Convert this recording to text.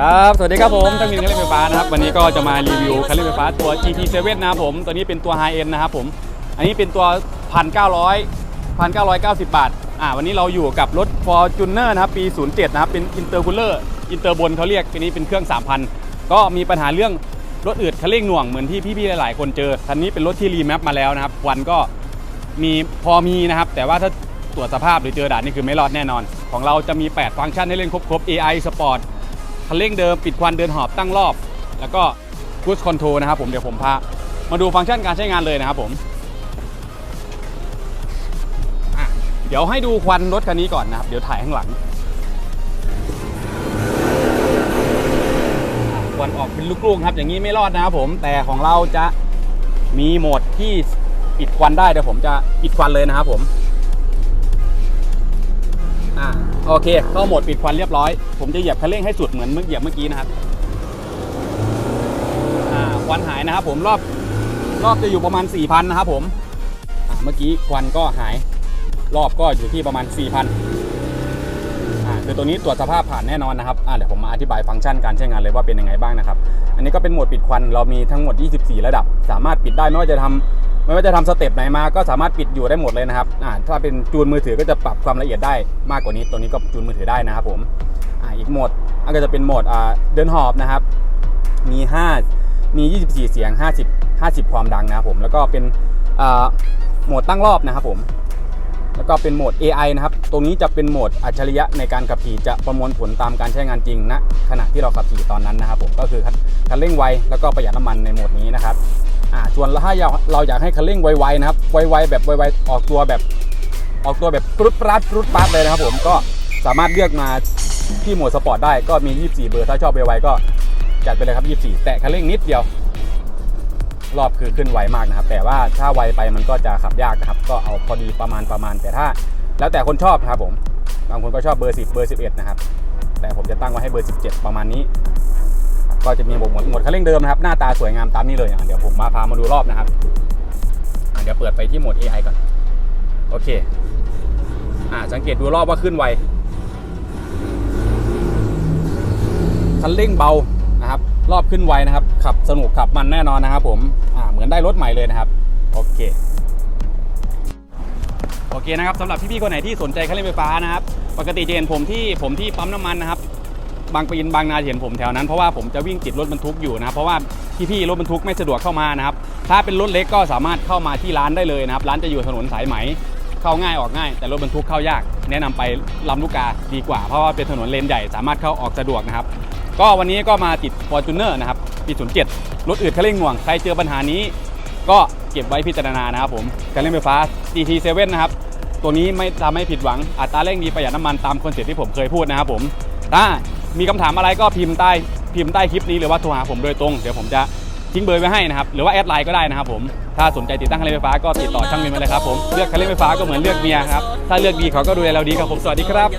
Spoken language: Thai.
ครับ สวัสดีครับผมทั้งมินคันเร่งไฟฟ้านะครับ วันนี้ก็จะมารีวิวคันเร่งไฟฟ้าตัว GT7 นะครับผม ตัวนี้เป็นตัว High End นะครับผม อันนี้เป็นตัว 1,900 1,990 บาท อ่า วันนี้เราอยู่กับรถ Fortuner นะครับปี 07 นะครับ เป็น Intercooler อินเตอร์บนเขาเรียกอันนี้เป็นเครื่อง 3,000 ก็มีปัญหาเรื่องรถอืดคันเร่งหน่วงเหมือนที่พี่ๆหลายๆ คนเจอ คันนี้เป็นรถที่รีแมปมาแล้วนะครับ วันก็มีพอมีนะครับ แต่ว่าถ้าตรวจสภาพหรือเจอด่านนี่คือไม่รอดแน่นอน ของเราจะมี 8 ฟังก์ชันให้เล่นครบๆ AI Sport คันเร่งเดิมปิดควันเดินหอบตั้งรอบ แล้วก็ค u ู e คอนโทรนะครับผมเดี๋ยวผมพามาดูฟังก์ชันการใช้งานเลยนะครับผมเดี๋ยวให้ดูควันรถคันนี้ก่อนนะครับ เดี๋ยวถ่ายข้างหลัง ควันออกเป็นลูกๆครับ อย่างนี้ไม่รอดนะครับผม แต่ของเราจะมีโหมดที่ปิดควันได้เดี๋ยวผมจะปิดควันเลยนะครับผม อ่าโอเค เข้าโหมดปิดควันเรียบร้อย ผมจะเหยียบคันเร่งให้สุดเหมือนเมื่อเหยียบเมื่อกี้นะครับอ่าควันหายนะครับผมรอบรอบจะอยู่ประมาณ4,000นะครับผมอ่าเมื่อกี้ควันก็หาย รอบก็อยู่ที่ประมาณ4,000อ่าคือตัวนี้ตรวจสภาพผ่านแน่นอนนะครับอ่าเดี๋ยวผมมาอธิบายฟังก์ชันการใช้งานเลยว่าเป็นยังไงบ้างนะครับ อันนี้ก็เป็นโหมดปิดควันเรามีทั้งหมด 24 ระดับ สามารถปิดได้ไม่ว่าจะทำ ไม่ว่าจะทำสเต็ปไหนมาก็สามารถปิดอยู่ได้หมดเลยนะครับอ่าถ้าเป็นจูนมือถือก็จะปรับความละเอียดได้มากกว่านี้ตัวนี้ก็จูนมือถือได้นะครับผมอ่าอีกโหมดอันก็จะเป็นโหมดอ่าเดินหอบนะครับ มี 5 มี 24 เสียง 50 50 ความดังนะครับผมแล้วก็เป็นอ่าโหมดตั้งรอบนะครับผมแล้วก็เป็นโหมด AI นะครับ ตรงนี้จะเป็นโหมดอัจฉริยะในการขับขี่จะประมวลผลตามการใช้งานจริงณขณะที่เราขับขี่ตอนนั้นนะครับผม ก็คือคันคันเร่งไว แล้วก็ประหยัดน้ำมันในโหมดนี้นะครับ อ่าส่วนถ้าเราเราอยากให้คันเร่งไวๆนะครับไวๆแบบไวๆออกตัวแบบออกตัวแบบปรุดปรัดปรุดปรัดเลยนะครับผมก็สามารถเลือกมาที่โหมดสปอร์ตได้ก็มี 24 เบอร์ถ้าชอบไวๆก็จัดไปเลยครับ 24 แตะคันเร่งนิดเดียว รอบคือขึ้นไวมากนะครับ แต่ว่าถ้าไวไปมันก็จะขับยากนะครับ ก็เอาพอดีประมาณประมาณ แต่ถ้า แล้วแต่คนชอบนะครับผมบางคนก็ชอบเบอร์ 10 เบอร์ 11 นะครับ แต่ผมจะตั้งไว้ให้เบอร์ 17 ประมาณนี้ ก็จะมีโหมดหมดคันเร่งเดิมนะครับหน้าตาสวยงามตามนี้เลยอะเดี๋ยวผมมาพามาดูรอบนะครับเดี๋ยวเปิดไปที่โหมด AI ก่อนโอเคอ่าสังเกตดูรอบว่าขึ้นไวคันเร่งเบานะครับ รอบขึ้นไวนะครับ ขับสนุกขับมันแน่นอนนะครับผมอ่าเหมือนได้รถใหม่เลยนะครับ โอเคโอเคนะครับสำหรับพี่ๆคนไหนที่สนใจคันเร่งไฟฟ้านะครับ ปกติจะเห็นผมที่ผมที่ปั๊มน้ำมันนะครับ บางปีนบางนาเห็นผมแถวนั้นเพราะว่าผมจะวิ่งติดรถบรรทุกอยู่นะครับเพราะว่าพี่ๆรถบรรทุกไม่สะดวกเข้ามานะครับถ้าเป็นรถเล็กก็สามารถเข้ามาที่ร้านได้เลยนะครับร้านจะอยู่ถนนสายไหมเข้าง่ายออกง่าย แต่รถบรรทุกเข้ายาก แนะนำไปลำลูกกาดีกว่าเพราะว่าเป็นถนนเลนใหญ่สามารถเข้าออกสะดวกนะครับก็วันนี้ก็มาติด Fortuner นะครับปี07รถอืดคันเร่งหน่วงใครเจอปัญหานี้ ก็เก็บไว้พิจารณานะครับผมการเร่งไฟฟ้า GT7 นะครับตัวนี้ไม่ทำให้ผิดหวังอัตราเร่งดีประหยัดน้ำมันตามคอนเซ็ปต์ที่ผมเคยพูดนะครับผมถ้า มีคำถามอะไรก็พิมพ์ใต้พิมพ์ใต้คลิปนี้หรือว่าโทรหาผมโดยตรงเดี๋ยวผมจะทิ้งเบอร์ไว้ให้นะครับหรือว่าแอดไลน์ก็ได้นะครับผมถ้าสนใจติดตั้งคันเร่งไฟฟ้าก็ติดต่อช่างมินมาเลยครับผมเลือกคันเร่งไฟฟ้าก็เหมือนเลือกเมียครับถ้าเลือกดีเขาก็ดูแลเราดีครับผมสวัสดีครับ